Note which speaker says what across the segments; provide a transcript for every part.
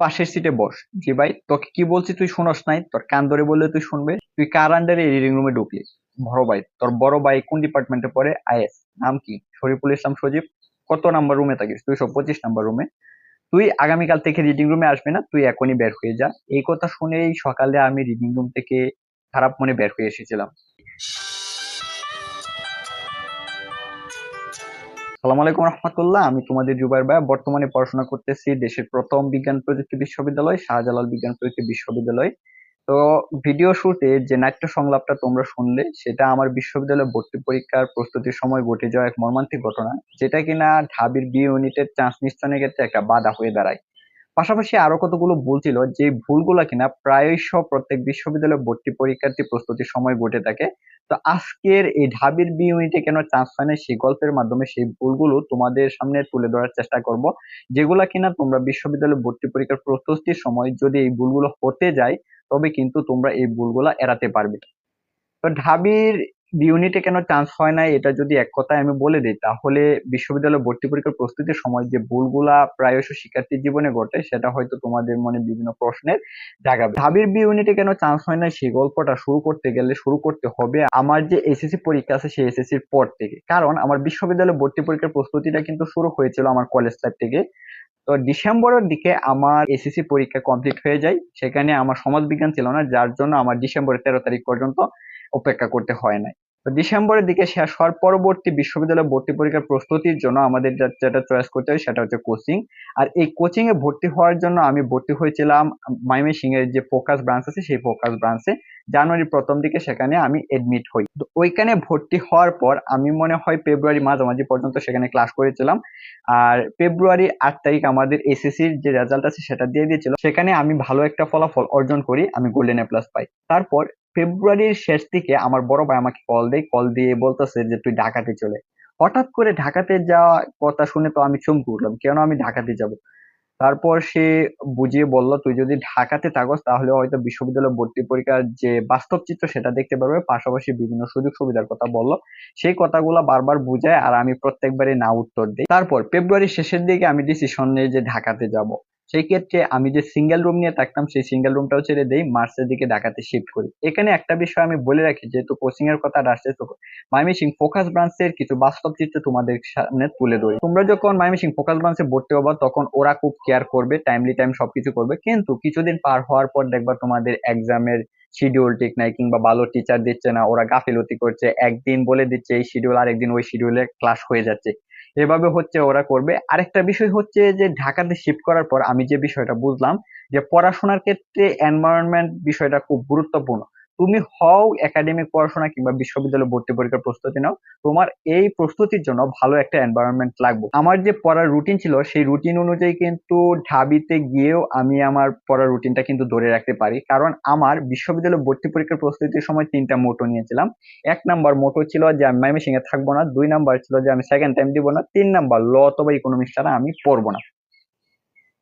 Speaker 1: পাশের সিটে বস। জি ভাই, তোকে কি বলছি তুই শুনস নাই? তোর কান ধরে বললে তুই শুনবে? তুই কার আন্ডারে রিডিং রুমে ঢুকলি? বড় ভাই, তোর বড় ভাই কোন ডিপার্টমেন্টে পড়ে? আইএস। নাম কি? শরীফুল ইসলাম সজীব। কত নাম্বার রুমে থাকিস? দুইশো পঁচিশ নাম্বার রুমে তুই আগামীকাল থেকে রিডিং রুমে আসবি না? তুই এখনই বের হয়ে যা। এই কথা শুনেই সকালে আমি রিডিং রুম থেকে খারাপ মনে বের হয়ে এসেছিলাম। সালাম আলাইকুম রহমতুল্লাহ, আমি তোমাদের জুবাইর ভাই। বর্তমানে পড়াশোনা করতেছি দেশের প্রথম বিজ্ঞান প্রযুক্তি বিশ্ববিদ্যালয়, শাহজালাল বিজ্ঞান প্রযুক্তি বিশ্ববিদ্যালয়। তো ভিডিও শুটে যে নাট্য সংলাপটা তোমরা শুনলে, সেটা আমার বিশ্ববিদ্যালয় ভর্তি পরীক্ষার প্রস্তুতির সময় ঘটে যাওয়া এক মর্মান্তিক ঘটনা, যেটা কিনা ঢাবির বি ইউনিটের চান্স নিশ্চয়নের ক্ষেত্রে একটা বাধা হয়ে দাঁড়ায়। পাশাপাশি আরও কতগুলো ভুল ছিল, যে ভুলগুলো কিনা প্রায়শ প্রত্যেক বিশ্ববিদ্যালয় ভর্তি পরীক্ষার্থী প্রস্তুতির সময় ঘটে থাকে। তো আজকের এই ঢাবির বি ইউনিটে কেন চান্স হয় না, সেই গল্পের মাধ্যমে সেই ভুলগুলো তোমাদের সামনে তুলে ধরার চেষ্টা করব। যেগুলো কিনা তোমরা বিশ্ববিদ্যালয় ভর্তি পরীক্ষার প্রস্তুতির সময় যদি এই ভুলগুলো হতে যায়, তবে কিন্তু তোমরা এই ভুলগুলা এড়াতে পারবে। তো ঢাবির ইউনিটে কেন চান্স হয় না এটা যদি এক কথায় আমি বলে দিই, তাহলে বিশ্ববিদ্যালয় ভর্তি পরীক্ষার প্রস্তুতির সময় যে ভুলগুলা প্রায়শ শিক্ষার্থীর জীবনে ঘটে, সেটা হয়তো তোমাদের মনে বিভিন্ন প্রশ্নের জাগাবে ঢাবির বি ইউনিটে কেন চান্স হয় না সেই গল্পটা শুরু করতে গেলে শুরু করতে হবে আমার যে এসএসসি পরীক্ষা আছে, সেই এসএসসির পর থেকে। কারণ আমার বিশ্ববিদ্যালয় ভর্তি পরীক্ষার প্রস্তুতিটা কিন্তু শুরু হয়েছিল আমার কলেজ লাইফ থেকে। তো ডিসেম্বরের দিকে আমার এসএসসি পরীক্ষা কমপ্লিট হয়ে যায়। সেখানে আমার সমাজ বিজ্ঞান ছিল না, যার জন্য আমার ডিসেম্বরের তেরো তারিখ পর্যন্ত অপেক্ষা করতে হয় নাই। তো ডিসেম্বরের দিকে শেষ হওয়ার পরবর্তী বিশ্ববিদ্যালয় ভর্তি পরীক্ষার প্রস্তুতির জন্য আমাদের যেটা চয়েস করতে হয় সেটা হচ্ছে কোচিং আর এই কোচিং এ ভর্তি হওয়ার জন্য আমি ভর্তি হয়েছিলাম মাইমে সিং এর যে ফোকাস ব্রাঞ্চ আছে, সেই ফোকাস ব্রাঞ্চে জানুয়ারির প্রথম দিকে সেখানে আমি এডমিট হই। তো ওইখানে ভর্তি হওয়ার পর আমি মনে হয় ফেব্রুয়ারি মাঝামাঝি পর্যন্ত সেখানে ক্লাস করেছিলাম। আর ফেব্রুয়ারি আট তারিখ আমাদের এসএসসির যে রেজাল্ট আছে সেটা দিয়ে দিয়েছিল। সেখানে আমি ভালো একটা ফলাফল অর্জন করি, আমি গোল্ডেন এ প্লাস পাই। তারপর ফেব্রুয়ারির শেষ দিকে আমার বড় ভাই আমাকে কল দেয় কল দিয়ে বলতেছে যে, তুই ঢাকাতে চলে হঠাৎ করে ঢাকাতে যাওয়া কথা শুনে তো আমি চমকে উঠলাম, কেন আমি ঢাকাতে যাব? তারপর সে বুঝিয়ে বলল, তুই যদি ঢাকাতে থাকস, তাহলে হয়তো বিশ্ববিদ্যালয় ভর্তি পরীক্ষার যে বাস্তব চিত্র, সেটা দেখতে পারবে। পাশাপাশি বিভিন্ন সুযোগ সুবিধার কথা বলল। সেই কথাগুলো বারবার বুঝায় আর আমি প্রত্যেকবারই না উত্তর দিই। তারপর ফেব্রুয়ারির শেষের দিকে আমি ডিসিশন নিই যে ঢাকাতে যাব। সেই ক্ষেত্রে আমি যে সিঙ্গেল রুম নিয়ে থাকতাম, সেই সিঙ্গেল রুমটাও ছেড়ে দেই মার্চের দিকে ঢাকাতে শিফট করি। এখানে একটা বিষয় আমি বলে রাখি, যেহেতু কোচিং এর কথা আসছে, তো মাইমিসিং ফোকাস ব্রাঞ্চের কিছু বাস্তব চিত্র তোমাদের সামনে তুলে ধরি। তোমরা যখন মাইমিসিং ফোকাস ব্রাঞ্চে ভর্তি হবা, তখন ওরা খুব কেয়ার করবে টাইমলি টাইম সবকিছু করবে। কিন্তু কিছুদিন পার হওয়ার পর দেখবা তোমাদের এক্সামের শিডিউল ঠিক নাই, কিংবা ভালো টিচার দিচ্ছে না, ওরা গাফিলতি করছে, একদিন বলে দিচ্ছে, এই শিডিউল আরেকদিন ওই শিডিউলে ক্লাস হয়ে যাচ্ছে। এভাবে হচ্ছে ওরা করবে। আরেকটা বিষয় হচ্ছে যে ঢাকাতে শিফট করার পর আমি যে বিষয়টা বুঝলাম যে পড়াশোনার ক্ষেত্রে এনভায়রনমেন্ট বিষয়টা খুব গুরুত্বপূর্ণ। তুমি হও একাডেমিক পড়াশোনা কিংবা বিশ্ববিদ্যালয় ভর্তি পরীক্ষার প্রস্তুতি নাও, তোমার এই প্রস্তুতির জন্য ভালো একটা এনভায়রনমেন্ট লাগবে। আমার যে পড়ার রুটিন ছিল, সেই রুটিন অনুযায়ী কিন্তু ঢাবিতে গিয়েও আমি আমার পড়ার রুটিনটা কিন্তু ধরে রাখতে পারি। কারণ আমার বিশ্ববিদ্যালয় ভর্তি পরীক্ষার প্রস্তুতির সময় তিনটা মোটো নিয়েছিলাম। এক নাম্বার মোটো ছিল যে আমি মাইমেসিং এ থাকব না, দুই নাম্বার ছিল যে আমি সেকেন্ড টাইম দিব না, তিন নাম্বার ল অথবা ইকোনমিক্স ছাড়া আমি পড়ব না।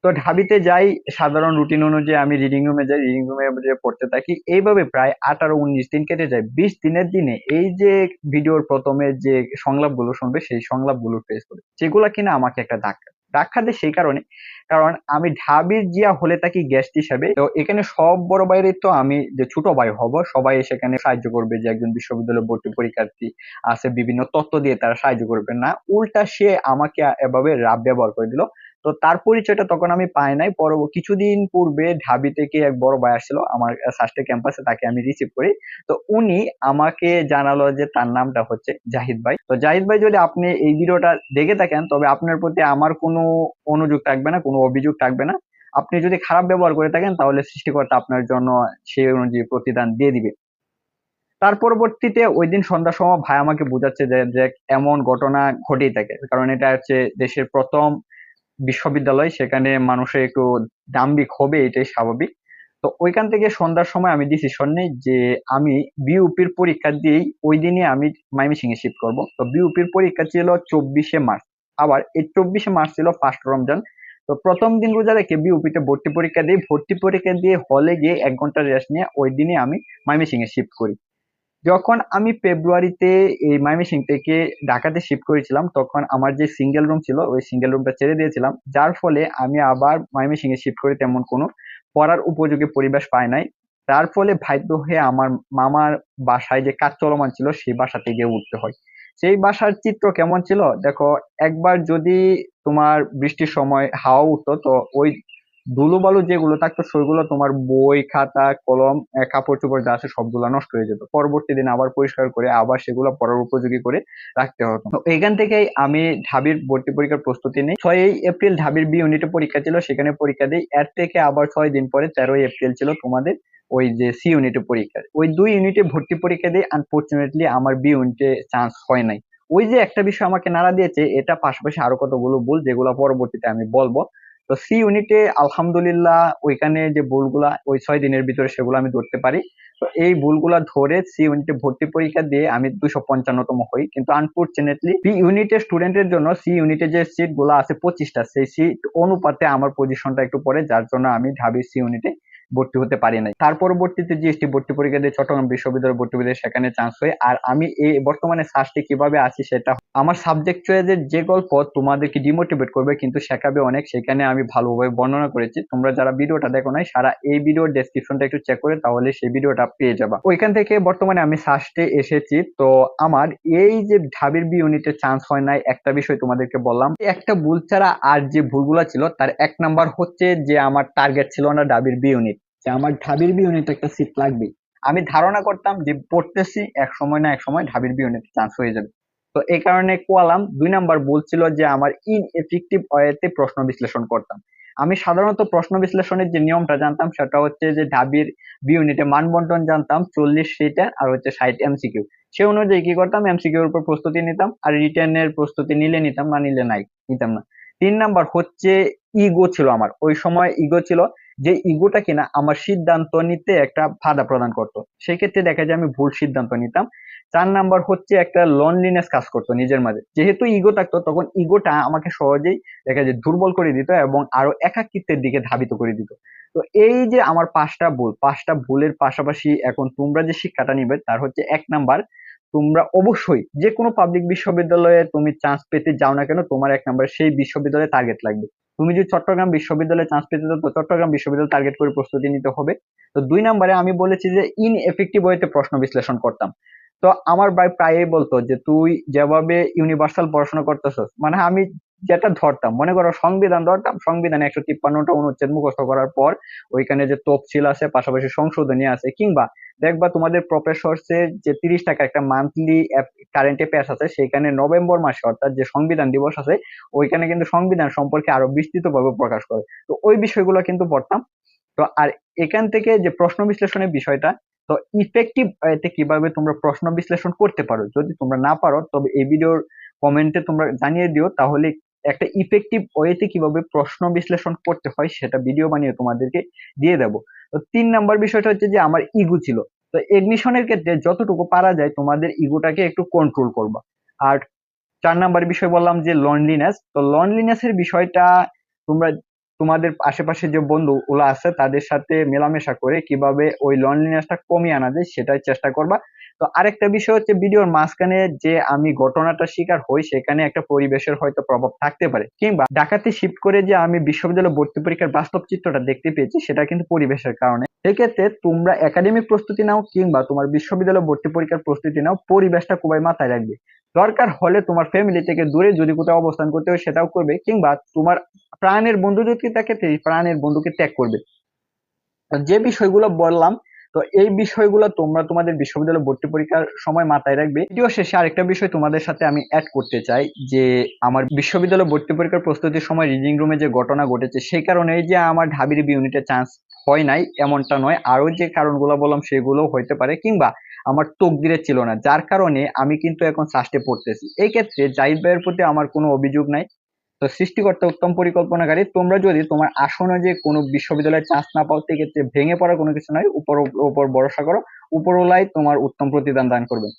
Speaker 1: তো ঢাবিতে যাই, সাধারণ রুটিন অনুযায়ী আমি রিডিং রুমে যাই রিডিং রুমে পড়তে থাকি, এইভাবে প্রায় আঠারো, উনিশ দিন কেটে যায়। বিশ দিনের দিনে এই যে ভিডিওর প্রথমে যে সংলাপগুলো শুনবে, সেই সংলাপগুলো ফেস করে। যেগুলো কিনা আমাকে একটা ধাক্কা। ধাক্কা দেয় সেই কারণে, কারণ আমি ঢাবির জিয়া হলে থাকি গেস্ট হিসাবে। তো এখানে সব বড় বাইরে তো আমি যে ছোট ভাই হব, সবাই সেখানে সাহায্য করবে যে একজন বিশ্ববিদ্যালয় ভর্তি পরীক্ষার্থী আছে, বিভিন্ন তথ্য দিয়ে তারা সাহায্য করবে না। উল্টা সে আমাকে এভাবে রাব ব্যবহার করে দিল। তো তার পরিচয়টা তখন আমি পাই নাই। পরবর্তী কিছুদিন পূর্বে ঢাবি থেকে এক বড় ভাই আসছিল আমার সাস্টে ক্যাম্পাসে তাকে আমি রিসিভ করি। তো উনি আমাকে জানালো যে তার নামটা হচ্ছে জাহিদ ভাই। তো জাহিদ ভাই যদি আপনি এই ভিডিওটা দেখে থাকেন, তবে আপনার প্রতি আমার কোনো অনুযোগ থাকবে না, কোনো অভিযোগ থাকবে না। আপনি যদি খারাপ ব্যবহার করে থাকেন, তাহলে সৃষ্টিকর্তা আপনার জন্য সেই অনুযায়ী প্রতিদান দিয়ে দিবে। তার পরবর্তীতে ওই দিন সন্ধ্যার সময় ভাই আমাকে বোঝাচ্ছে যে এমন ঘটনা ঘটেই থাকে। কারণ এটা হচ্ছে দেশের প্রথম বিশ্ববিদ্যালয়, সেখানে মানুষের একটু দাম্বিক হবে, এটাই স্বাভাবিক। তো ওইখান থেকে সন্ধ্যার সময় আমি ডিসিশন নেই যে আমি বিউপির পরীক্ষা দিয়েই ওই দিনই আমি মাইমিসিং এ শিফট করব। তো বিউপির পরীক্ষা ছিল চব্বিশে মার্চ। আবার এই চব্বিশে মার্চ ছিল ফার্স্ট রমজান। তো প্রথম দিন রোজা রেখে বিউপিতে ভর্তি পরীক্ষা দিই। ভর্তি পরীক্ষা দিয়ে হলে গিয়ে এক ঘণ্টা রেস্ট নিয়ে ওই দিনে আমি মাইমিসিং এ শিফট করি। যখন আমি ফেব্রুয়ারিতে এই ময়মনসিং থেকে ঢাকাতে শিফট করেছিলাম, তখন আমার যে সিঙ্গেল রুম ছিল, ওই সিঙ্গেল রুমটা ছেড়ে দিয়েছিলাম। যার ফলে আমি আবার ময়মনসিং এ শিফট করে তেমন কোনো পড়ার উপযোগী পরিবেশ পাই নাই। তার ফলে বাধ্য হয়ে আমার মামার বাসায় যে কাজ চলমান ছিল, সেই বাসাতে গিয়ে উঠতে হয়। সেই বাসার চিত্র কেমন ছিল? দেখো, একবার যদি তোমার বৃষ্টির সময় হাওয়া উঠতো, তো ওই ধুলো বালু যেগুলো থাকতো সেগুলো তোমার বই, খাতা, কলম কাপড় চোপড় যা আছে সবগুলো নষ্ট হয়ে যেত। পরবর্তী দিন আবার পরিষ্কার করে আবার সেগুলো পড়ার উপযোগী করে রাখতে হতো। তো এখান থেকেই আমি ঢাবির ভর্তি পরীক্ষার প্রস্তুতি নিই। ছয়ই এপ্রিল ঢাবির বি ইউনিটে পরীক্ষা ছিল, সেখানে পরীক্ষা দিই। এর থেকে আবার ছয় দিন পরে তেরোই এপ্রিল ছিল তোমাদের ওই যে সি ইউনিটে পরীক্ষা। ওই দুই ইউনিটে ভর্তি পরীক্ষা দিয়ে আনফর্চুনেটলি আমার বি ইউনিটে চান্স হয় নাই। ওই যে একটা বিষয় আমাকে নাড়া দিয়েছে, এটা পাশাপাশি আরও কতগুলো ভুল যেগুলো পরবর্তীতে আমি বলব। তো সি ইউনিটে আলহামদুলিল্লাহ ওইখানে যে ভুলগুলা, ওই ছয় দিনের ভিতরে সেগুলো আমি ধরতে পারি। তো এই ভুলগুলা ধরে সি ইউনিটে ভর্তি পরীক্ষা দিয়ে আমি দুশো পঞ্চান্নতম হই। কিন্তু আনফর্চুনেটলি বি ইউনিটের স্টুডেন্টের জন্য সি ইউনিটে যে সিটগুলো আছে পঁচিশটা, সেই সিট অনুপাতে আমার পজিশনটা একটু পরে, যার জন্য আমি ঢাবি সি ইউনিটে ভর্তি হতে পারি নাই। তার পরবর্তীতে জিএসটি ভর্তি পরীক্ষা দিয়ে চট্টগ্রাম বিশ্ববিদ্যালয় ভর্তি পরীক্ষা সেখানে চান্স হয়। আর আমি এই বর্তমানে সার্চটি কীভাবে আছি সেটা আমার সাবজেক্ট চয়েসের যে গল্প তোমাদেরকে ডিমোটিভেট করবে কিন্তু শেখাবে অনেক, সেখানে আমি ভালোভাবে বর্ণনা করেছি। তোমরা যারা ভিডিওটা দেখো নাই, সারা এই ভিডিওর ডেসক্রিপশনটা একটু চেক করে তাহলে সেই ভিডিওটা পেয়ে যাবা। ওইখান থেকে বর্তমানে আমি সার্চটে এসেছি। তো আমার এই যে ঢাবির বি ইউনিটে চান্স হয় নাই, একটা বিষয় তোমাদেরকে বললাম। একটা ভুল ছাড়া আর যে ভুলগুলো ছিল, তার এক নাম্বার হচ্ছে যে আমার টার্গেট ছিল না ঢাবির বি ইউনিট যে আমার ঢাবির বি ইউনিট একটা সিট লাগবে আমি ধারণা করতাম যে পড়তেছি এক সময় না এক সময় ঢাবির বি ইউনিট চান্স হয়ে যাবে। তো এই কারণে কোয়ালাম দুই নাম্বার বলছিল যে আমার ইন এফেক্টিভ ওয়েতে প্রশ্ন বিশ্লেষণ করতাম। আমি সাধারণত প্রশ্ন বিশ্লেষণের যে নিয়মটা জানতাম সেটা হচ্ছে যে ঢাবির বি ইউনিটে মানবন্টন জানতাম চল্লিশ সিটের আর হচ্ছে ষাট এমসিকিউ সে অনুযায়ী কি করতাম? এমসিকিউ এর উপর প্রস্তুতি নিতাম আর রিটেনের প্রস্তুতি নিলে নিতাম না, নিলে নাই, নিতাম না। তিন নাম্বার হচ্ছে ইগো ছিল আমার। ওই সময় ইগো ছিল যে ইগোটা কিনা আমার সিদ্ধান্ত নিতে একটা বাধা প্রদান করতো। সেক্ষেত্রে দেখা যায় আমি ভুল সিদ্ধান্ত নিতাম। চার নাম্বার হচ্ছে একটা লনলিনেস কাজ করতো নিজের মাঝে। যেহেতু ইগো থাকতো, তখন ইগোটা আমাকে সহজেই দেখা যায় দুর্বল করে দিত এবং আরও একাকিত্বের দিকে ধাবিত করে দিত। তো এই যে আমার পাঁচটা ভুল, পাঁচটা ভুলের পাশাপাশি এখন তোমরা যে শিক্ষাটা নিবে, তার হচ্ছে এক নাম্বার তোমরা অবশ্যই যে কোনো পাবলিক বিশ্ববিদ্যালয়ে তুমি চান্স পেতে যাও না কেন, তোমার এক নাম্বার সেই বিশ্ববিদ্যালয়ে টার্গেট লাগবে। তুমি যদি চট্টগ্রাম বিশ্ববিদ্যালয়ে চান্স পেতে তো চট্টগ্রাম বিশ্ববিদ্যালয় টার্গেট করে প্রস্তুতি নিতে হবে। তো দুই নম্বরে আমি বলেছি যে ইন এফেক্টিভ ওয়েতে প্রশ্ন বিশ্লেষণ করতাম। তো আমার ভাই প্রায়ই বলতো যে, তুই যেভাবে ইউনিভার্সাল পড়াশোনা করতেছস মানে আমি যেটা ধরতাম। মনে করো সংবিধান ধরতাম, সংবিধানে একশো তিপ্পান্নটা অনুচ্ছেদ মুখস্থ করার পর ওইখানে যে তফসিল আছে, পাশাপাশি সংশোধনী আছে, কিংবা দেখবা তোমাদের প্রফেসরসের যে তিরিশ টাকা একটা মান্থলি কারেন্ট অ্যাফেয়ার্স আছে সেখানে নভেম্বর মাসে অর্থাৎ যে সংবিধান দিবস আছে, ওইখানে কিন্তু সংবিধান সম্পর্কে আরও বিস্তৃতভাবে প্রকাশ করে। তো ওই বিষয়গুলো কিন্তু পড়তাম। তো আর এখান থেকে যে প্রশ্ন বিশ্লেষণের বিষয়টা, তো ইফেক্টিভ এতে কীভাবে তোমরা প্রশ্ন বিশ্লেষণ করতে পারো? যদি তোমরা না পারো, তবে এই ভিডিওর কমেন্টে তোমরা জানিয়ে দিও, তাহলে একটা ইফেক্টিভ ওয়েতে কীভাবে প্রশ্ন বিশ্লেষণ করতে হয় সেটা ভিডিও বানিয়ে তোমাদেরকে দিয়ে দেবো। তো তিন নাম্বার বিষয়টা হচ্ছে যে আমার ইগো ছিল। তো এডমিশনের ক্ষেত্রে যতটুকু পারা যায় তোমাদের ইগোটাকে একটু কন্ট্রোল করবা। আর চার নাম্বার বিষয় বললাম যে লনলিনেস তো লনলিনেস এর বিষয়টা তোমরা, তোমাদের আশেপাশে যে বন্ধু ওগুলো আছে তাদের সাথে মেলামেশা করে কীভাবে ওই লনলিনেসটা কমিয়ে আনা যায় সেটাই চেষ্টা করবা। তো আরেকটা বিষয় হচ্ছে ভিডিওর মাঝখানে যে আমি ঘটনাটা শিকার হই, সেখানে একটা পরিবেশের হয়তো প্রভাব থাকতে পারে। কিংবা ঢাকাতে শিফট করে যে আমি বিশ্ববিদ্যালয় ভর্তি পরীক্ষার বাস্তব চিত্রটা দেখতে পেয়েছি, সেটা কিন্তু পরিবেশের কারণে। সেক্ষেত্রে তোমরা একাডেমিক প্রস্তুতি নাও, কিংবা তোমার বিশ্ববিদ্যালয় ভর্তি পরীক্ষার প্রস্তুতি নাও, পরিবেশটা খুবই মাথায় রাখবে। দরকার হলে তোমার ফ্যামিলি থেকে দূরে যদি কোথাও অবস্থান করতে হয়, সেটাও করবে, কিংবা তোমার প্রাণের বন্ধু যদি থাকে প্রাণের বন্ধুকে ত্যাগ করবে। যে বিষয়গুলো বললাম তো এই বিষয়গুলো তোমরা তোমাদের বিশ্ববিদ্যালয় ভর্তি পরীক্ষার সময় মাথায় রাখবে। ভিডিও শেষে আরেকটা বিষয় তোমাদের সাথে আমি অ্যাড করতে চাই, যে আমার বিশ্ববিদ্যালয় ভর্তি পরীক্ষার প্রস্তুতির সময় রিডিং রুমে যে ঘটনা ঘটেছে, সেই কারণে যে আমার ঢাবির বি ইউনিটে চান্স হয় নাই, এমনটা নয়। আরও যে কারণগুলো বললাম, সেগুলো হইতে পারে, কিংবা আমার তকদিরে ছিল না। যার কারণে আমি কিন্তু এখন সাস্টে পড়তেছি। এই ক্ষেত্রে জাহিদ ভাইয়ের প্রতি আমার কোনো অভিযোগ নাই। তো সৃষ্টিকর্তা উত্তম পরিকল্পনাকারী, তোমরা যদি তোমার আসনে যে কোনো বিশ্ববিদ্যালয়ে চান্স না পাও, সেক্ষেত্রে ভেঙে পড়ার কোনো কিছু নয়, উপর উপর ভরসা করো উপরওয়ালাই তোমার উত্তম প্রতিদান দান করবেন